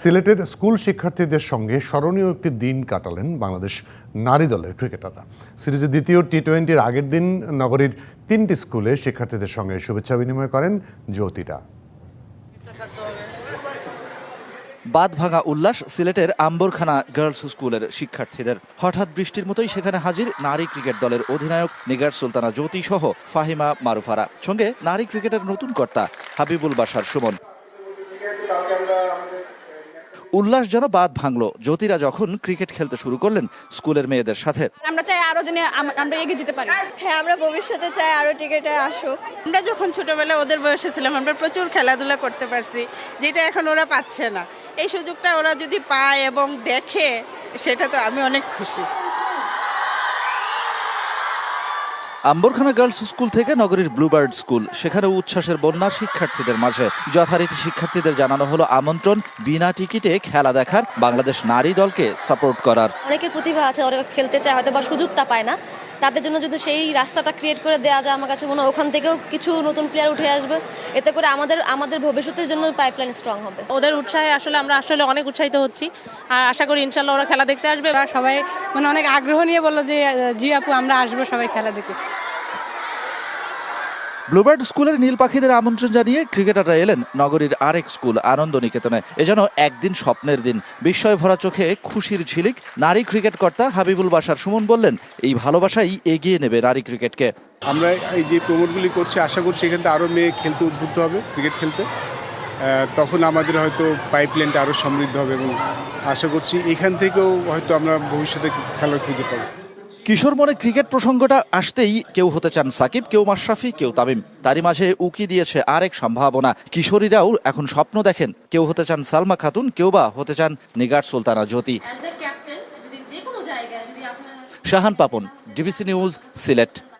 সিলেটের স্কুল শিক্ষার্থীদের সঙ্গে স্মরণীয় একটি দিন কাটালেন বাংলাদেশ নারী দলের ক্রিকেটাররা। সিরিজের দ্বিতীয় টি টোয়েন্টির আগের দিন নগরীর তিনটি স্কুলে শিক্ষার্থীদের সঙ্গে শুভেচ্ছা বিনিময় করেন জ্যোতিরা। বাদ ভাঙা উল্লাস সিলেটের আম্বরখানা গার্লস স্কুলের শিক্ষার্থীদের। হঠাৎ বৃষ্টির মতোই সেখানে হাজির নারী ক্রিকেট দলের অধিনায়ক নিগার সুলতানা জ্যোতি সহ ফাহিমা মারুফারা। সঙ্গে নারী ক্রিকেটের নতুন কর্তা হাবিবুল বাসার সুমন। উল্লাস যেন বাদ ভাঙলো। জ্যোতিরা যখন ক্রিকেট খেলতে শুরু করলেন স্কুলের মেয়েদের সাথে। আমরা চাই আরও যেন আমরা এগিয়ে যেতে পারি। হ্যাঁ আমরা ভবিষ্যতে চাই আরও ক্রিকেটে আসুক আমরা যখন ছোটবেলায় ওদের বয়সে ছিলাম আমরা প্রচুর খেলাধুলা করতে পারছি যেটা এখন ওরা পাচ্ছে না। এই সুযোগটা ওরা যদি পায় এবং দেখে সেটা তো আমি অনেক খুশি। আম্বরখানা গার্লস স্কুল থেকে নগরীর ব্লুবার্ড স্কুল। সেখানে উচ্ছ্বাসের বন্যা শিক্ষার্থীদের মাঝে। যথারীতি শিক্ষার্থীদের জানানো হলো আমন্ত্রণ বিনা টিকিটে খেলা দেখার বাংলাদেশ নারী দলকে সাপোর্ট করার। অনেকের প্রতিভা আছে ওরা খেলতে চায় হয়তো বা সুযোগটা পায় না। তাদের জন্য যদি সেই রাস্তাটা ক্রিয়েট করে দেওয়া যায় আমার কাছে মনে হয় ওখান থেকেও কিছু নতুন প্লেয়ার উঠে আসবে। এতে করে আমাদের আমাদের ভবিষ্যতের জন্য পাইপলাইন স্ট্রং হবে। ওদের উৎসাহে আসলে আমরা আসলে অনেক উৎসাহিত হচ্ছি। আর আশা করি ইনশাল্লাহ ওরা খেলা দেখতে আসবে। সবাই মানে অনেক আগ্রহ নিয়ে বলল যে জি আপু আমরা আসব সবাই খেলা দেখে ব্লুবার্ড স্কুলের নীল পাখিদের আমন্ত্রণ জানিয়ে ক্রিকেটাররা এলেন নগরীর আরেক স্কুল আনন্দ নিকেতনে এজন্য একদিন স্বপ্নের দিন। বিস্ময় ভরা চোখে খুশির ঝিলিক। নারী ক্রিকেট কর্তা হাবিবুল বাসার সুমন বললেন, এই ভালোবাসাই এগিয়ে নেবে নারী ক্রিকেটকে। আমরা এই যে প্রমোটগুলি করছি, আশা করছি এখান থেকে আরও মেয়ে খেলতে উদ্বুদ্ধ হবে, ক্রিকেট খেলতে। তখন আমাদের হয়তো পাইপলাইনটা আরও সমৃদ্ধ হবে এবং আশা করছি এখান থেকেও হয়তো আমরা ভবিষ্যতে খেলার খুঁজে পাবো। কিশোর মনে ক্রিকেট প্রসঙ্গটা আসতেই কেউ হতে চান সাকিব কেউ মাশরাফি কেউ তামিম। তারই মাঝে উকি দিয়েছে আরেক সম্ভাবনা। কিশোরীরাও এখন স্বপ্ন দেখেন কেউ হতে চান সালমা খাতুন কেউ বা হতে চান নিগার সুলতানা জ্যোতি। Shahan Papon DBC news Sylhet.